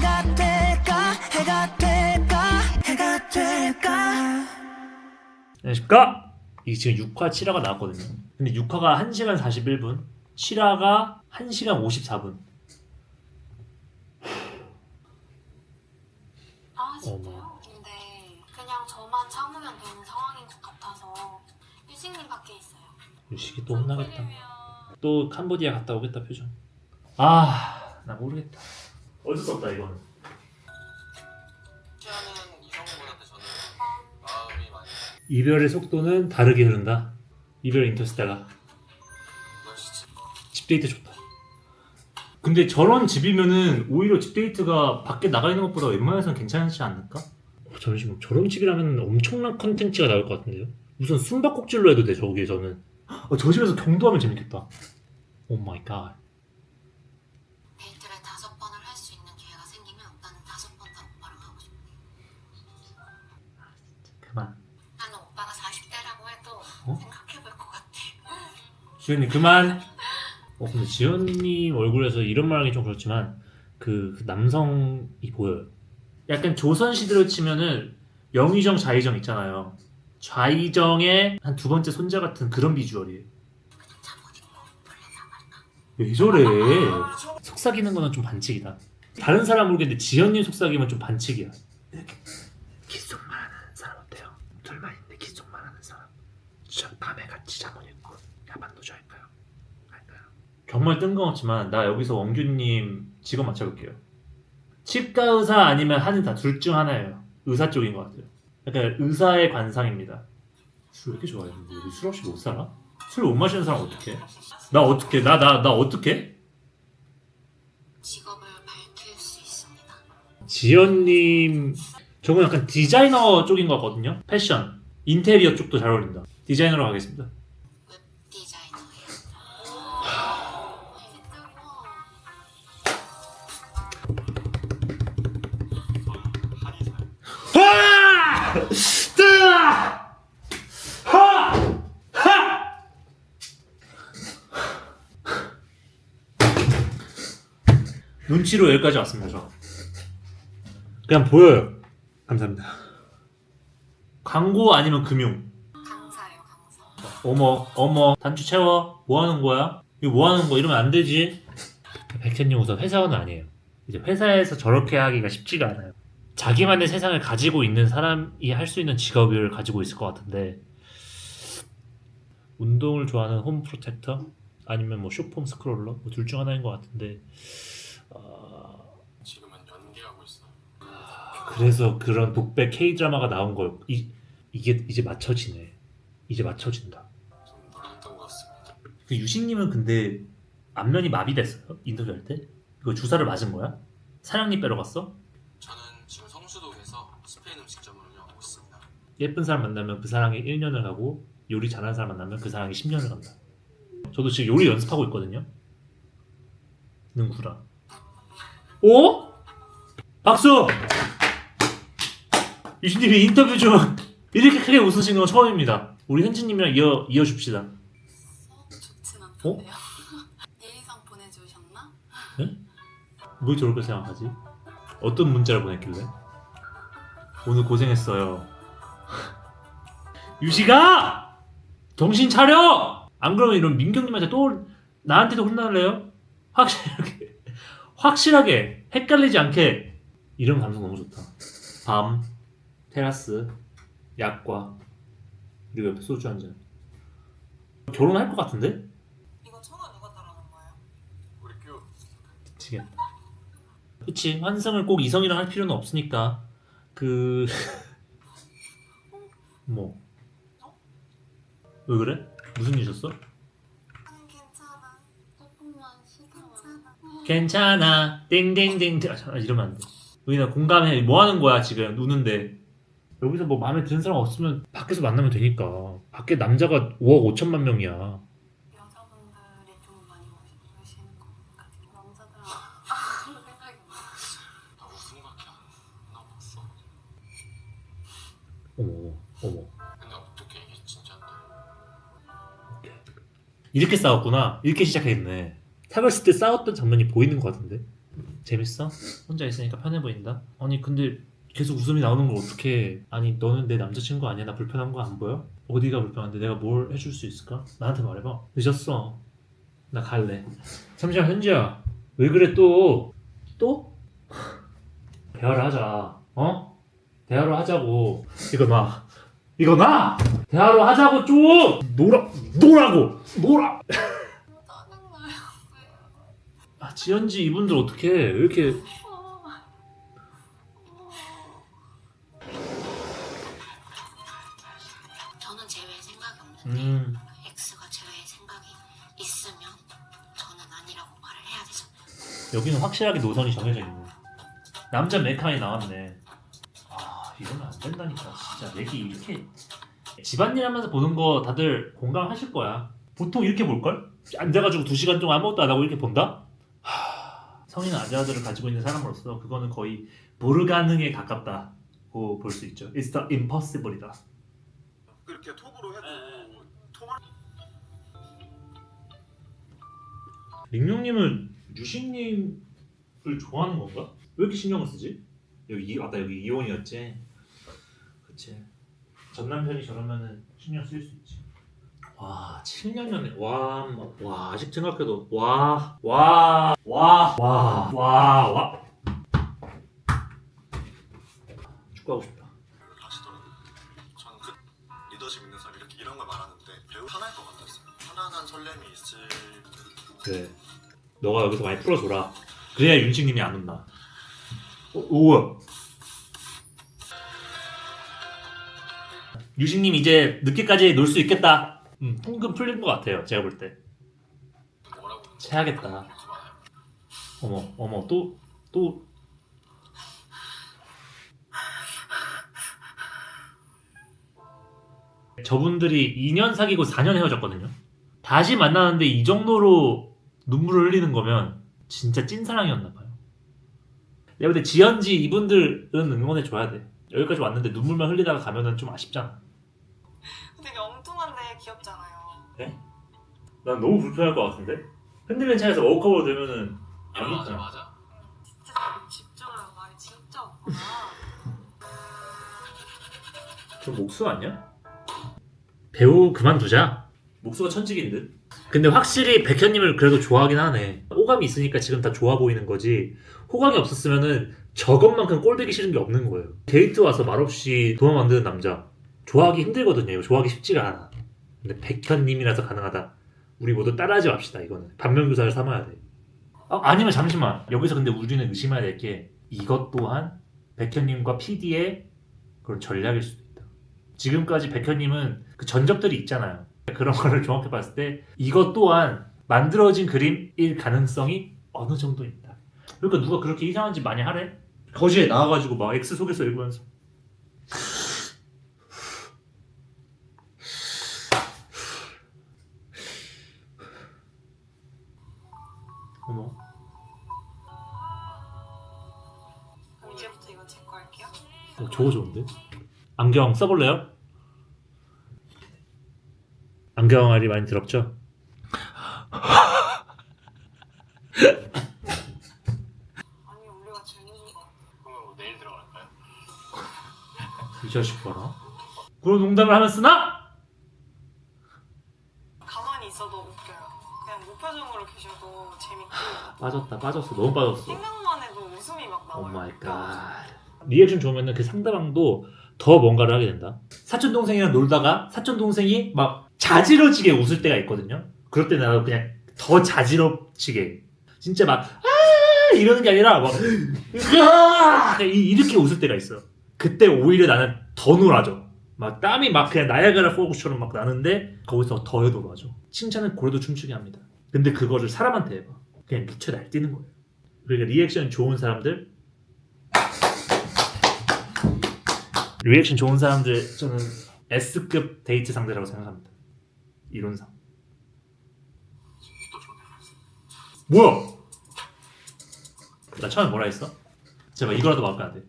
해가 될까 해가 될까 해가 될까 안녕하십니까? 이게 지금 6화 7화가 나왔거든요. 근데 6화가 1시간 41분, 7화가 1시간 54분. 아 진짜요? 근데 그냥 저만 참으면 되는 상황인 것 같아서 유식님 밖에 있어요. 유식이 또 혼나겠다. 또 캄보디아 갔다 오겠다 표정. 아, 나 모르겠다. 어쩔 수 없다 이거는. 취하는 이성분한테 저는 마음이 많이 이별의 속도는 다르게 흐른다. 이별 인터스텔라. 집 데이트 좋다. 근데 저런 집이면은 오히려 집 데이트가 밖에 나가 있는 것보다 웬만해서는 괜찮지 않을까? 어, 잠시만 저런 집이라면 엄청난 컨텐츠가 나올 것 같은데요? 우선 숨바꼭질로 해도 돼 저기에서는 어, 저 집에서 경도하면 재밌겠다 오 마이 갓 지현님 그만 어 근데 지현님 얼굴에서 이런 말하기 좀 그렇지만 그, 그 남성이 보여요 약간 조선 시대로 치면은 영의정 좌의정 있잖아요 좌의정의 한 두 번째 손자 같은 그런 비주얼이에요? 왜 저래? 속삭이는 거는 좀 반칙이다. 다른 사람 모르겠는데 지연님 속삭이면 좀 반칙이야. 이렇게 기속만 하는 사람 어때요? 둘만 있는데 기속만 하는 사람. 저 밤에 같이 잠옷 입고 야반도 좋아할까요? 할까요? 정말 뜬금없지만 나 여기서 원규님 직업 맞춰볼게요. 치과 의사 아니면 한의사 둘 중 하나예요. 의사 쪽인 것 같아요. 약간 의사의 관상입니다. 술 왜 이렇게 좋아해? 근데 여기 술 없이 못 살아? 술 못 마시는 사람 어떡해? 나 어떻게 나나 나 어떻게? 직업을 밝힐 수 있습니다. 지연님 저건 약간 디자이너 쪽인 것 같거든요. 패션, 인테리어 쪽도 잘 어울린다. 디자이너로 가겠습니다. 눈치로 여기까지 왔습니다. 저. 그냥 보여요. 감사합니다. 광고 아니면 금융. 어머 어머 단추 채워. 뭐 하는 거야? 이거 뭐 하는 거? 이러면 안 되지. 백현님 우선 회사원은 아니에요. 이제 회사에서 저렇게 하기가 쉽지가 않아요. 자기만의 세상을 가지고 있는 사람이 할 수 있는 직업을 가지고 있을 것 같은데. 운동을 좋아하는 홈 프로텍터? 아니면 뭐 쇼폼 스크롤러? 뭐 둘 중 하나인 것 같은데. 어, 지금은 연기하고 있어요. 그래서 그런 독백 K 드라마가 나온 걸 이, 이게 이제 맞춰지네. 이제 맞춰진다 그 유식님은 근데 안면이 마비됐어요? 인터뷰할 때? 이거 주사를 맞은 거야? 사장님 빼러 갔어? 저는 지금 성수동에서 스페인 음식점을 운영하고 있습니다. 예쁜 사람 만나면 그 사랑에 1년을 가고 요리 잘하는 사람 만나면 그 사랑에 10년을 간다. 저도 지금 요리 연습하고 있거든요. 능구라. 오? 박수! 유식님이 인터뷰 중 이렇게 크게 웃으신 건 처음입니다. 우리 현진님이랑 이어, 이어줍시다. 어? 예의상 보내주셨나? 뭘 저렇게 생각하지? 어떤 문자를 보냈길래? 오늘 고생했어요. 유식아! 정신 차려! 안 그러면 이런 민경님한테 또 나한테도 혼날래요? 확실하게 확실하게 헷갈리지 않게 이런 감성 너무 좋다. 밤, 테라스, 약과 그리고 옆에 소주 한 잔. 결혼할 것 같은데? 이거 청아 누가 따라하는 거예요? 우리 교 미치겠다. 그치 환승을 꼭 이성이랑 할 필요는 없으니까 그 뭐? 왜 그래? 무슨 일 있었어? 아니 괜찮아. 조금만 쉬다가. 괜찮아 땡땡땡 아, 이러면 안 돼. 우리나 공감해 뭐 하는 거야 지금 우는데 여기서 뭐 마음에 드는 사람 없으면 밖에서 만나면 되니까 밖에 남자가 5억 5천만 명이야 여자분들이 좀 많이 오시는 것 같아요. 남자들 생각이 나. 나 웃음밖에 안 나왔어. 어머 근데 어떻게 이게 진짜인데? 이렇게 싸웠구나 이렇게 시작했네 사귀었을 때 싸웠던 장면이 보이는 것 같은데 재밌어? 혼자 있으니까 편해 보인다? 아니 근데 계속 웃음이 나오는 걸 어떻게 아니 너는 내 남자친구 아니야? 나 불편한 거 안 보여? 어디가 불편한데 내가 뭘 해줄 수 있을까? 나한테 말해봐 늦었어 나 갈래 잠시만 현지야 왜 그래 또? 또? 대화를 하자 어? 대화를 하자고 이거 놔 이거 놔! 대화를 하자고 좀! 놀아 놀라고! 놀아! 아 지연지 이분들 어떻게 왜 이렇게 저는 제외 생각이 없는데 음 X가 제외 생각이 있으면 저는 아니라고 말을 해야 되잖아요. 여기는 확실하게 노선이 정해져 있네. 남자 메카이 나왔네. 아 이거는 안 된다니까 진짜 얘기 이렇게 집안일 하면서 보는 거 다들 공감하실 거야. 보통 이렇게 볼 걸? 앉아가지고 두 시간 동안 아무것도 안 하고 이렇게 본다? 하, 성인 아재아들을 가지고 있는 사람으로서 그거는 거의 불가능에 가깝다고 볼 수 있죠. It's the impossible이다. 이렇게 톡으로 해도 톡을 링룡님은 유신님을 좋아하는 건가? 왜 이렇게 신경을 쓰지? 여기 이, 아까 여기 이혼이었지. 그치. 전 남편이 저러면은 신경 쓸수 있지. 와, 7년 전에 와, 뭐, 와 아직 생각해도 와, 와, 와, 와, 와, 와. 축구하고 싶다. 저는 그 리더십 있는 사람 이렇게 이런 걸 말하는데 배우 편할 것 같았어요. 편안한 설렘이 있을 그래. 너가 여기서 많이 풀어줘라. 그래야 윤식님이 안 혼나. 어, 우 유식님 이제 늦게까지 놀 수 있겠다. 음, 통금 풀린 것 같아요. 제가 볼 때. 많아요. 어머, 어머, 또, 또. 저분들이 2년 사귀고 4년 헤어졌거든요. 다시 만나는데 이 정도로 눈물을 흘리는 거면 진짜 찐사랑이었나 봐요. 내가 볼 때 지연지 이분들은 응원해 줘야 돼. 여기까지 왔는데 눈물만 흘리다가 가면은 좀 아쉽잖아. 귀엽잖아요. 난 너무 불편할 것 같은데? 흔들리는 차에서 워커버 되면은 안 맞아 좋잖아. 맞아. 진짜 말이 진짜 없구나. 저 목수 아니야? 배우 그만두자. 목수가 천직인 듯. 근데 확실히 백현님을 그래도 좋아하긴 하네. 호감이 있으니까 지금 다 좋아 보이는 거지. 호감이 없었으면은 저것만큼 꼴보기 싫은 게 없는 거예요. 데이트 와서 말없이 도망 만드는 남자. 좋아하기 힘들거든요. 이거 좋아하기 쉽지가 않아. 근데 백현님이라서 가능하다. 우리 모두 따라하지 맙시다. 이거는 반면교사를 삼아야 돼. 아, 아니면 잠시만. 여기서 근데 우리는 의심해야 될 게 이것 또한 백현님과 PD의 그런 전략일 수도 있다. 지금까지 백현님은 그 전적들이 있잖아요. 그런 거를 종합해 봤을 때 이것 또한 만들어진 그림일 가능성이 어느 정도 있다. 그러니까 누가 그렇게 이상한 짓 많이 하래? 거지에 나와가지고 막 X 속에서 읽으면서 저거 좋은데? 안경 써볼래요? 안경 알이 많이 들었죠? 아니 우리가 재밌는 거. 뭐 내일 들어갈까요? 이 자식 봐라 그런 농담을 하면 쓰나? 가만히 있어도 웃겨요. 그냥 무표정으로 계셔도 재밌고 빠졌다 빠졌어 너무 빠졌어 생각만 해도 웃음이 막 나와요. 오 마이 갓 리액션 좋으면 그 상대방도 더 뭔가를 하게 된다. 사촌 동생이랑 놀다가 사촌 동생이 막 자지러지게 웃을 때가 있거든요. 그럴 때 나도 그냥 더 자지럽지게. 진짜 막 아! 이러는 게 아니라 막! 이- 이렇게 웃을 때가 있어. 그때 오히려 나는 더 놀아줘. 막 땀이 막 그냥 나야가라 포구처럼 막 나는데 거기서 더 놀아줘. 칭찬은 고래도 춤추게 합니다. 근데 그거를 사람한테 해봐. 그냥 미쳐 날뛰는 거예요. 그러니까 리액션 좋은 사람들 리액션 좋은 사람들 저는 S급 데이트 상대라고 생각합니다. 이론상. 뭐야? 나 처음에 뭐라 했어? 제발 이거라도 막으면 안 돼.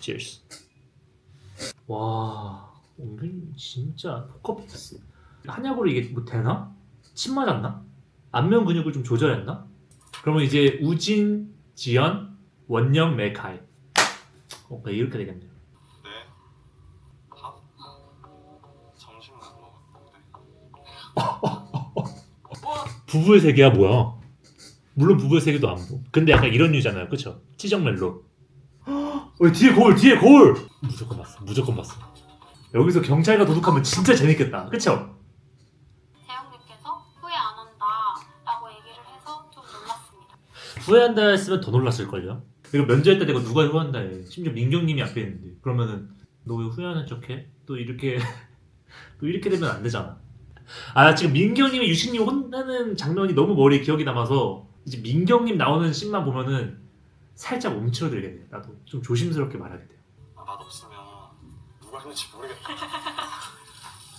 Cheers. 와, 은근히 진짜 포커페이스. 한약으로 이게 뭐 되나? 침 맞았나? 안면 근육을 좀 조절했나? 그러면 이제 우진, 지연, 원영, 메카이. 어, 이렇게 되겠네요. 네. 밥? 점심 먹었는데. 부부의 세계야 뭐야? 물론 부부의 세계도 안 보. 근데 약간 이런 류잖아요, 그쵸? 치정 멜로. 어, 뒤에 거울, 뒤에 거울. 무조건 봤어, 무조건 봤어. 여기서 경찰과 도둑하면 진짜 재밌겠다, 그쵸? 대 후회한다 했으면 더 놀랐을걸요? 이거 때 내가 누가 후회한다 해. 심지어 민경님이 앞에 있는데. 그러면은 너 왜 후회하는 척해? 또 이렇게 또 이렇게 되면 안 되잖아. 아나 지금 민경님이 유신님 혼나는 장면이 너무 머리에 기억이 남아서 이제 민경님 나오는 씬만 보면은 살짝 움츠러들겠네. 나도 좀 조심스럽게 말하게 돼요. 아, 맛 없으면 누가 했는지 모르겠다.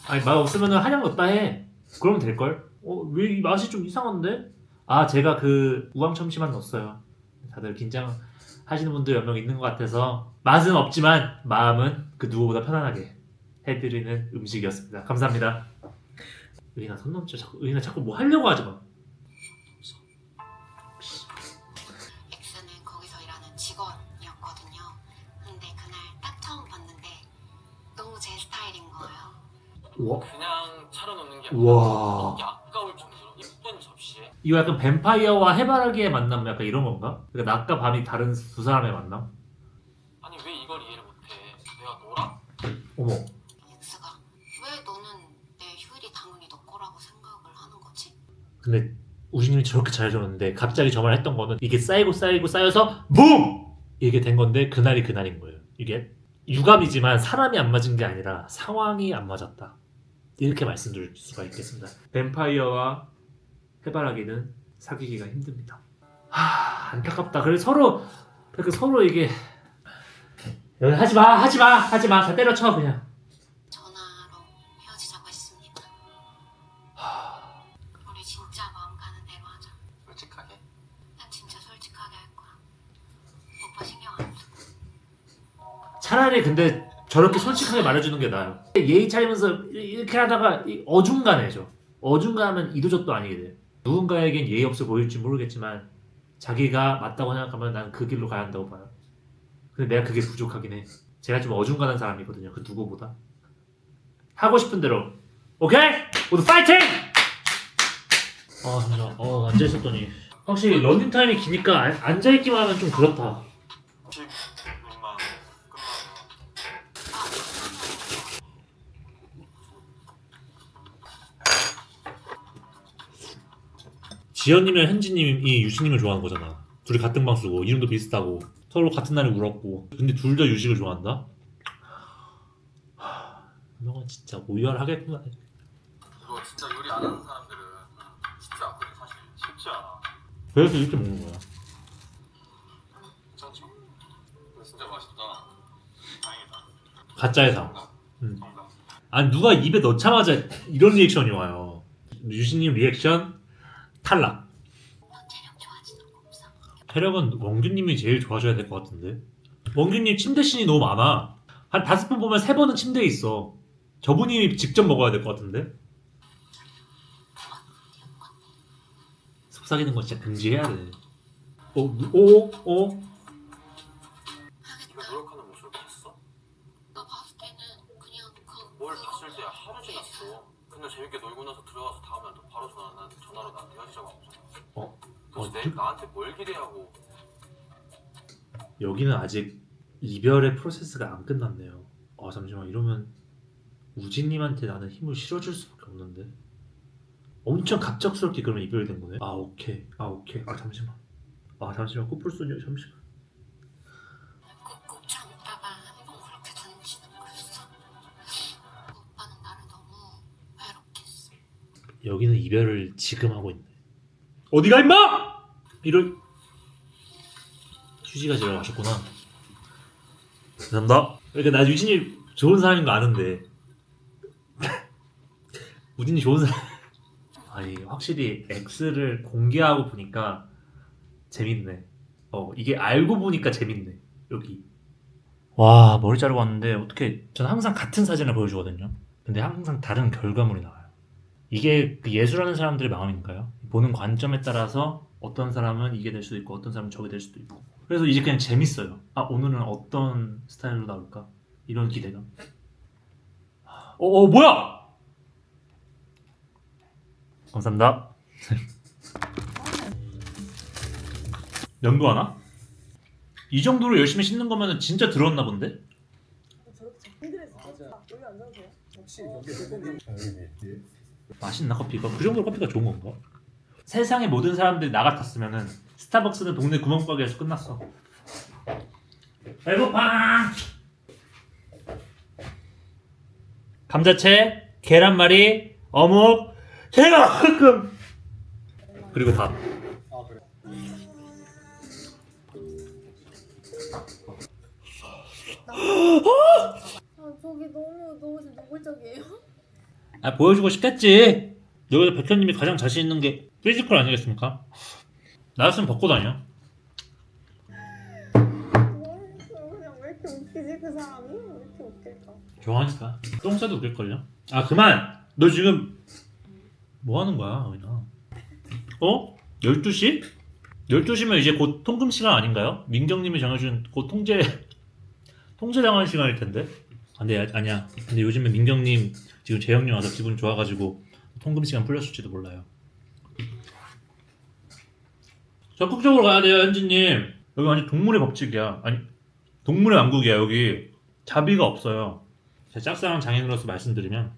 아니 맛 없으면은 한약 넣었다 해. 그러면 될 걸? 어왜 이 맛이 좀 이상한데? 아 제가 그 우황첨시만 넣었어요. 다들 긴장하시는 분들 몇 명 있는 것 같아서 맛은 없지만 마음은 그 누구보다 편안하게 해드리는 음식이었습니다. 감사합니다. 의인아 손 넘쳐 자꾸 의인아 자꾸 뭐 하려고 하지 마. X는 거기서 일하는 직원이었거든요. 근데 그날 딱 처음 봤는데 너무 제 스타일인 거예요. 와 그냥 차려놓는 게 와. 이거 약간 뱀파이어와 해바라기의 만남 약간 이런 건가? 그러니까 낮과 밤이 다른 두 사람의 만남? 아니 왜 이걸 이해를 못해 내가 너랑 어머 X가 왜 너는 내 휴일이 당연히 너 거라고 생각을 하는 거지? 근데 우진님이 저렇게 잘해줬는데 갑자기 저 말 했던 거는 이게 쌓이고 쌓이고 쌓여서 붐! 이게 된 건데 그날이 그날인 거예요. 이게 유감이지만 사람이 안 맞은 게 아니라 상황이 안 맞았다. 이렇게 말씀드릴 수가 있겠습니다. 뱀파이어와 해바라기는 사귀기가 힘듭니다. 하 안타깝다. 그래 서로 그렇게 서로 이게 하지 마 하지 마 하지 마 다 때려쳐 그냥. 전화로 헤어지자고 했습니다. 우리 진짜 마음 가는 대로 하자. 솔직하게 난 진짜 솔직하게 할 거야. 오빠 신경 안 써. 차라리 근데 저렇게 솔직하게 말해주는 게 나아요. 예의 차리면서 이렇게 하다가 이 어중간해져. 어중간하면 이도저도 아니게 돼. 누군가에겐 예의 없어 보일지 모르겠지만 자기가 맞다고 생각하면 난 그 길로 가야 한다고 봐요. 근데 내가 그게 부족하긴 해. 제가 좀 어중간한 사람이거든요. 그 누구보다. 하고 싶은 대로. 오케이? 모두 파이팅! 아 잠시만. 어 앉아 있었더니 확실히 런닝 타임이 기니까 안- 앉아 있기만 하면 좀 그렇다. 식님만 끝나면 지연님이랑 현진님이 유식님을 좋아하는 거잖아. 둘이 같은 방 쓰고 이름도 비슷하고 서로 같은 날에 울었고. 근데 둘 다 유식을 좋아한다? 하, 명은 진짜 오열하겠구나. 이거 진짜 요리 안 하는 사람들은 쉽지 않거든 사실 쉽지 않아. 그래서 이렇게 먹는 거야. 괜찮죠? 근데 진짜 맛있다 다행이다. 가짜의 상. 정답. 아니 누가 입에 넣자마자 이런 리액션이 와요. 유식님 리액션 탈락. 체력. 체력은 원규님이 제일 좋아져야 될 것 같은데. 원규님 침대 씬이 너무 많아. 한 다섯 번 보면 세 번은 침대에 있어. 저분이 직접 먹어야 될 것 같은데. 속삭이는 거 진짜 금지해야 돼. 어, 누- 오, 오. 네가 하겠다. 노력하는 모습을 봤어? 너 봤을 때는 그냥 그뭘 그- 봤을 때 하루 지났어 근데 재밌게 놀고 나서 들어가서 다음에 또 바로 전화 난 전화로 나한테 헤어지자고 전화 왔어 어? 그래서 어, 내, 그- 나한테 뭘 기대하고 여기는 아직 이별의 프로세스가 안 끝났네요. 아 잠시만 이러면 우진님한테 나는 힘을 실어줄 수밖에 없는데. 엄청 갑작스럽게 그러면 이별이 된 거네. 아 오케이, 아 오케이. 아 잠시만. 아 잠시만 꽃불소녀 잠시만. 여기는 이별을 지금 하고 있네. 어디가 임마? 이럴 휴지가 지러 가셨구나. 감사합니다. 그러니까 나 유진이 좋은 사람인 거 아는데 우진이 좋은 사람 아니 확실히 X를 공개하고 보니까 재밌네. 어 이게 알고 보니까 재밌네 여기. 와 머리 자르고 왔는데 어떻게 저는 항상 같은 사진을 보여주거든요. 근데 항상 다른 결과물이 나와요. 이게 그 예술하는 사람들의 마음인가요? 보는 관점에 따라서 어떤 사람은 이게 될 수도 있고 어떤 사람은 저게 될 수도 있고. 그래서 이제 그냥 재밌어요. 아 오늘은 어떤 스타일로 나올까? 이런 기대감. 어, 어 뭐야! 감사합니다. 연구하나? 이 정도로 열심히 씻는 거면 진짜 들었나 본데? 맛있나 커피가? 그 정도로 커피가 좋은 건가? 세상의 모든 사람들이 나 같았으면은 스타벅스는 동네 구멍가게에서 끝났어. 배고파. 감자채, 계란말이, 어묵, 제가끔 그리고 밥. 아 저기 너무 너무 노골적이에요. 아 보여주고 싶겠지. 여기서 백현님이 가장 자신 있는 게 피지컬 아니겠습니까? 나였으면 벗고 다녀. 그냥 왜 이렇게 웃기지 그 사람이? 왜 이렇게 웃길까? 좋아하니까. 똥 싸도 웃길걸요? 아 그만! 너 지금 뭐 하는 거야 의나 어? 12시? 12시면 이제 곧 통금 시간 아닌가요? 민경님이 정해준 곧 통제 통제당할 시간일 텐데 아, 근데 아- 아니야 근데 요즘에 민경님 지금 재영님 와서 기분 좋아가지고 통금 시간 풀렸을지도 몰라요 적극적으로 가야 돼요 현진님 여기 완전 동물의 법칙이야 아니 동물의 왕국이야 여기 자비가 없어요 제 짝사랑 장인으로서 말씀드리면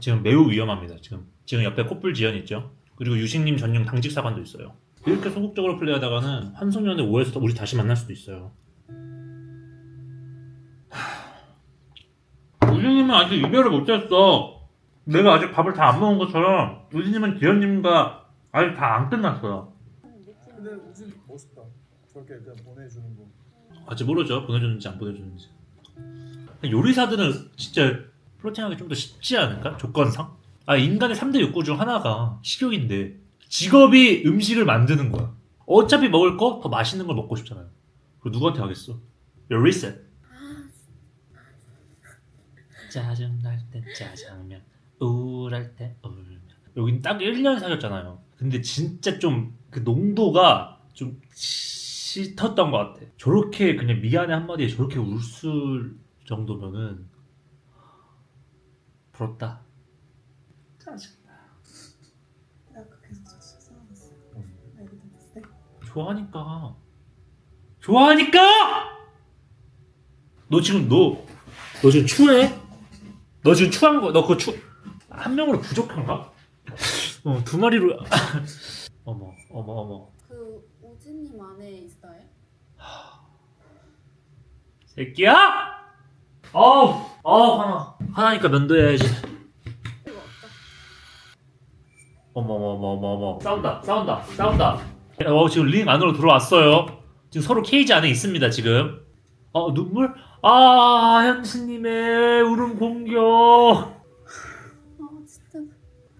지금 매우 위험합니다. 지금 지금 옆에 코뿔 지연 있죠. 그리고 유식님 전용 당직 사관도 있어요. 이렇게 소극적으로 플레이하다가는 한송년의 오해에서 우리 다시 만날 수도 있어요. 하... 유식님은 아직 이별을 못했어. 내가 아직 밥을 다 안 먹은 것처럼 유식님은 지연님과 아직 다 안 끝났어요. 근데 우진 멋있다. 저렇게 그냥 보내주는 거. 아직 모르죠. 보내줬는지 안 보내줬는지. 요리사들은 진짜 플로팅하기 좀 더 쉽지 않을까? 조건상? 아 인간의 3대 욕구 중 하나가 식욕인데 직업이 음식을 만드는 거야. 어차피 먹을 거 더 맛있는 걸 먹고 싶잖아요. 그거 누구한테 하겠어? 요리셋. 짜증 날때 짜장면, 우울할 때 울면. 여긴 딱 1년 사귀었잖아요. 근데 진짜 좀 그 농도가 좀 짙었던 것 같아. 저렇게 그냥 미안해 한마디에 저렇게 울술 정도면은 부럽다. 짜증나. 계속 속상했어. 됐을 때. 좋아하니까. 좋아하니까! 너 지금 너, 너 지금 추해? 너 지금 추한 거, 너 그거 추, 한 명으로 부족한가? 어, 두 마리로, 어머, 어머, 어머. 그 우진님 안에 있어요? 새끼야! 어우, 어우, 하나. 하나니까 면도해야지. 어머, 어머, 어머, 어머, 어머. 싸운다, 싸운다, 싸운다. 어, 지금 링 안으로 들어왔어요. 지금 서로 케이지 안에 있습니다, 지금. 어, 눈물? 아, 현수님의 울음 공격. 아 진짜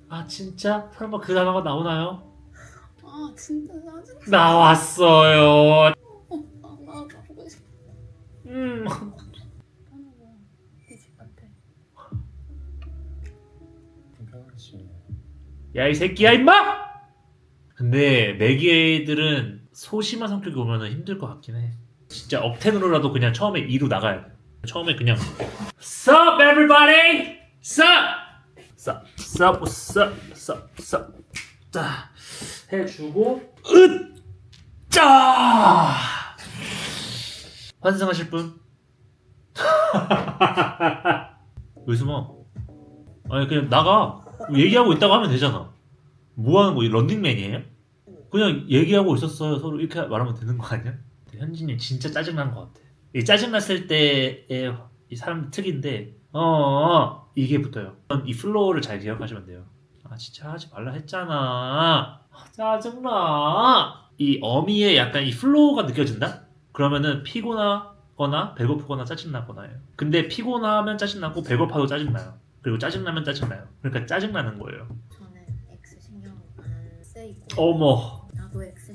아, 진짜? 설마 그 단어가 나오나요? 아 진짜 짜증. 나왔어요. 싶어. 음. 하는 거내집 같아. 편하지. 야, 이 새끼야, 임마! 근데, 매기 애들은 소심한 성격이 오면 힘들 것 같긴 해. 진짜 업텐으로라도 그냥 처음에 2로 나가야 돼. 처음에 그냥, Sup, everybody? Sup! Sup, sup, sup, sup, sup. 자, 해주고, 으! 짜! 환승하실 분? 왜 숨어? 아니, 그냥 나가. 얘기하고 있다고 하면 되잖아. 뭐 하는 거, 이 런닝맨이에요? 그냥 얘기하고 있었어요. 서로 이렇게 말하면 되는 거 아니야? 현진님 진짜 짜증난 것 같아. 이 짜증났을 때의 이 사람 특인데, 어, 어, 이게 붙어요. 이 플로우를 잘 기억하시면 돼요. 아, 진짜 하지 말라 했잖아. 아, 짜증나. 이 어미의 약간 이 플로우가 느껴진다? 그러면은 피곤하거나 배고프거나 짜증나거나예요. 근데 피곤하면 짜증나고 배고파도 짜증나요. 그리고 짜증나면 짜증나요. 그러니까 짜증나는 거예요. 저는 X 신경 안 쓰이고 어머. 나도 X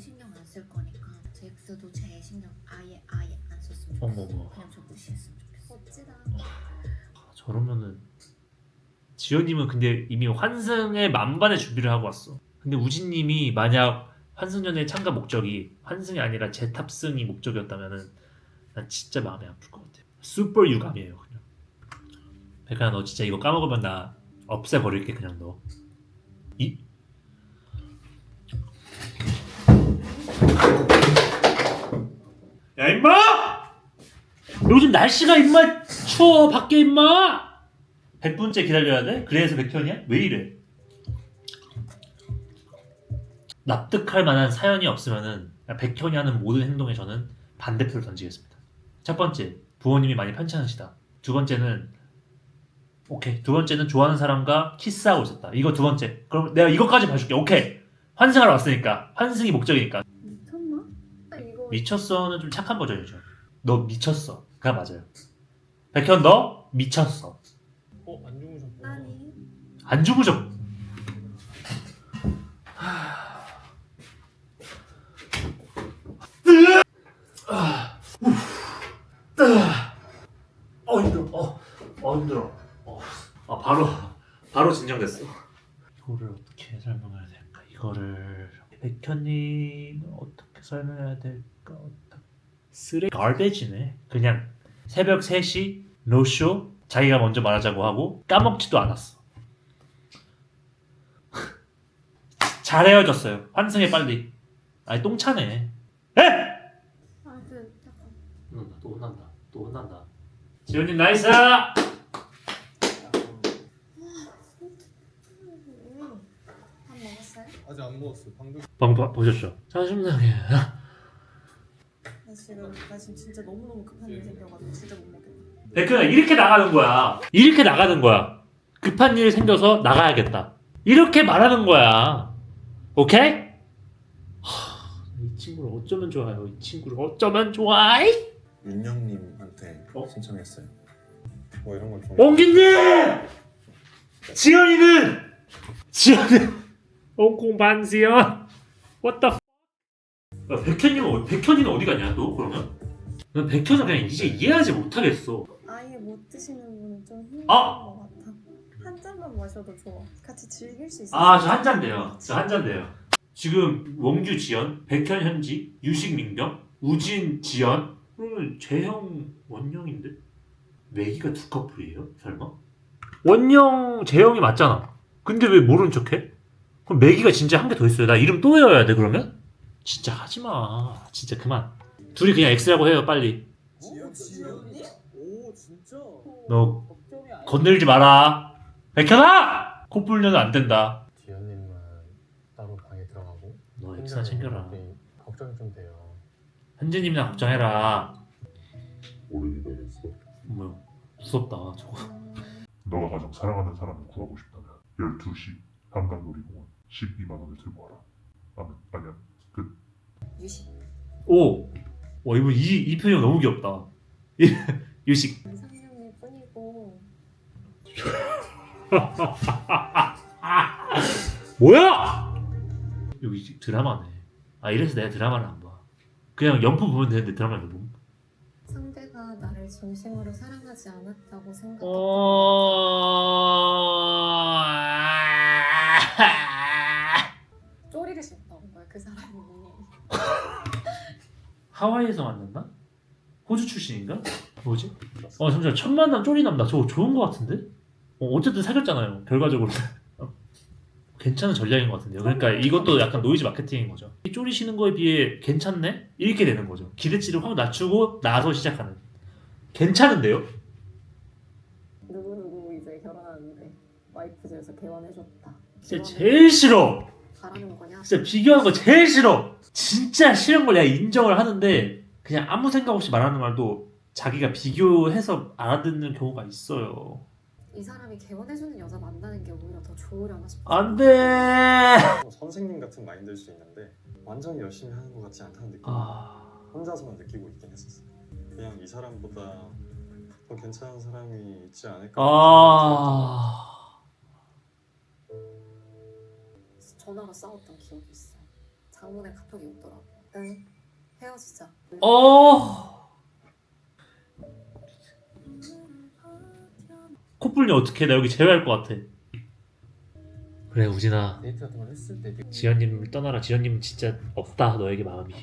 어머, 어머. 그냥 저 무시했으면 좋겠어 멋지다. 저러면은 지현님은 근데 이미 환승의 만반의 준비를 하고 왔어. 근데 우진님이 만약 환승전의 참가 목적이 환승이 아니라 재탑승이 목적이었다면은 난 진짜 마음이 아플 것 같아. 슈퍼 유감이에요 그냥. 백현아 너 진짜 이거 까먹으면 나 없애버릴게 그냥 너. 이 야 임마! 요즘 날씨가 임마 추워 밖에 임마! 100분째 기다려야 돼? 그래서 백현이야? 왜 이래? 납득할 만한 사연이 없으면은 백현이 하는 모든 행동에 저는 반대표를 던지겠습니다. 첫 번째, 부모님이 많이 편찮으시다. 두 번째는 오케이. 두 번째는 좋아하는 사람과 키스하고 있었다. 이거 두 번째. 그럼 내가 이것까지 봐줄게. 오케이. 환승하러 왔으니까. 환승이 목적이니까. 미쳤나? 이거 미쳤어는 좀 착한 버전이죠. 너 미쳤어. 그가 맞아요. 백현 너 미쳤어. 어? 안 주무셨구나 아니 안 주무적. 어 힘들어. 어, 어 힘들어. 어, 아 바로 바로 진정됐어. 이거를 어떻게 설명해야 될까? 이거를 백현님 어떻게 설명해야 될까? 쓰레 갈베지네. 그냥 새벽 3시 노쇼 자기가 먼저 말하자고 하고 까먹지도 않았어. 잘 헤어졌어요. 환승해 빨리. 아니 똥차네. 에? 아그 잠깐 혼난다. 또 혼난다. 또 혼난다. 지훈님 나이스. 밥 먹었어요? 아직 안 먹었어 방금 방금 보셨죠? 짜증나게. 나 지금 나 지금 진짜 너무 너무 급한 일 생겨가지고 진짜 못 먹겠다. 백현아 이렇게 나가는 거야. 이렇게 나가는 거야. 급한 일 생겨서 나가야겠다. 이렇게 말하는 거야. 오케이? 하, 이 친구를 어쩌면 좋아요. 이 친구를 어쩌면 좋아해? 윤영님한테 어? 신청했어요. 뭐 이런 걸 좀 옹기님! 지현이는 지현은 옹콩 반지연. What the? 야, 백현이는 어- 백현이는 어디 가냐 또 그러면? 난 백현은 그냥 이제 이해하지 못하겠어. 아예 못 드시는 분은 좀 힘든 아! 것 같아. 한 잔만 마셔도 좋아. 같이 즐길 수 있어. 아 저 한 잔데요. 저 한 잔데요. 지금 원규 지연, 백현 현지, 유식 민경, 우진 지연, 그러면 재형 원영인데 매기가 두 커플이에요? 설마? 원영 재형이 맞잖아. 근데 왜 모르는 척해? 그럼 매기가 진짜 한 개 더 있어요. 나 이름 또 외워야 돼 그러면? 진짜 하지 마. 진짜 그만. 둘이 그냥 X라고 해요 빨리. 지연? 오 진짜? 너 걱정이 아니야 건들지 마라. 백현아! 코뿔려는 안 된다. 지연님은 따로 방에 들어가고 너 X나 챙겨라. 네, 걱정이 좀 돼요. 현재님이나 걱정해라. 오래 기다렸어. 뭐야 무섭다 저거 너가 가장 사랑하는 사람을 구하고 싶다면 12시 한강놀이공원 12만 원을 들고 와라. 아면 아니야. 끝. 유식. 오! 와 이분 이, 이 표현 너무 귀엽다 이- 유식 이상형일 뿐이고 뭐야! 여기 드라마네 아 이래서 내가 드라마를 안 봐 그냥 연프 보면 되는데 드라마를 왜 봄? 상대가 나를 진심으로 사랑하지 않았다고 생각했던 어... 쪼리를 씹다온 거야 그 사람이. 하와이에서 만났나? 호주 출신인가? 뭐지? 어 잠시만 첫 만남 쪼리남 나 저거 좋은 거 같은데? 어, 어쨌든 사귀었잖아요 결과적으로 어. 괜찮은 전략인 것 같은데요 그러니까 이것도 약간 노이즈 마케팅인 거죠 이 쪼리시는 거에 비해 괜찮네? 이렇게 되는 거죠 기대치를 확 낮추고 나서 시작하는 괜찮은데요? 누구 누구 이제 결혼하는데 와이프 집에서 개원해줬다. 진짜 제일 싫어 바라는 거냐? 진짜 비교하는 거 제일 싫어. 진짜 싫은 걸 내가 인정을 하는데 그냥 아무 생각 없이 말하는 말도 자기가 비교해서 알아듣는 경우가 있어요. 이 사람이 개원해주는 여자 만나는 게 오히려 더 좋으려나 싶어. 안 돼. 선생님 같은 마인드일 수 있는데 완전히 열심히 하는 것 같지 않다는 느낌. 아, 혼자서만 느끼고 있긴 했었어요. 그냥 이 사람보다 더 괜찮은 사람이 있지 않을까. 아, 전화로 싸웠던 기억이 있어. 장문에 카톡이 오더라고. 응. 헤어지자. 어. 코뿔이 어떻게 나 여기 제외할 것 같아 그래 우진아 데이트 같은 걸 했을 때 되게 지연님을 떠나라 지연님 진짜 없다 너에게 마음이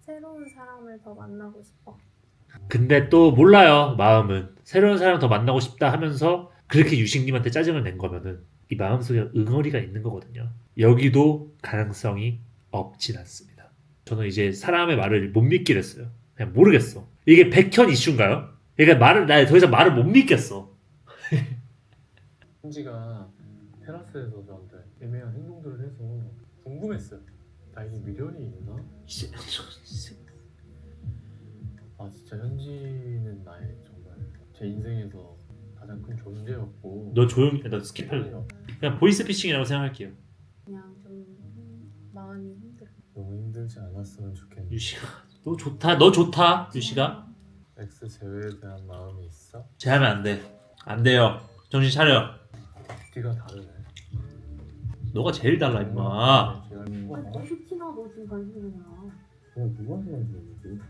새로운 사람을 더 만나고 싶어. 근데 또 몰라요 마음은 새로운 사람 더 만나고 싶다 하면서 그렇게 유식님한테 짜증을 낸 거면은 이 마음속에 응어리가 있는 거거든요 여기도 가능성이 없진 않습니다 저는 이제 사람의 말을 못 믿기랬어요 그냥 모르겠어 이게 백현 이슈인가요? 그러니까 말을 나 더 이상 말을 못 믿겠어 현지가 테라스에서 저한테 애매한 행동들을 해서 궁금했어요. 나 이게 미련이 있나? 아 진짜 현지는 나의 정말 제 인생에서 가장 큰 존재였고 너 조용히 너 스킵할래 그냥 보이스피싱이라고 생각할게요 그냥 좀 마음이. 너무 힘들지 않았으면 좋겠네. 유시가 너 좋다 너 좋다 유시가 X 제외에 대한 마음이 있어? 제하면 안돼안 돼요 정신 차려 네가 다르네. 너가 제일 달라 임마 아, 너 그냥 슈티나 너 지금 관심이냐? 누구한테 만드는 거지?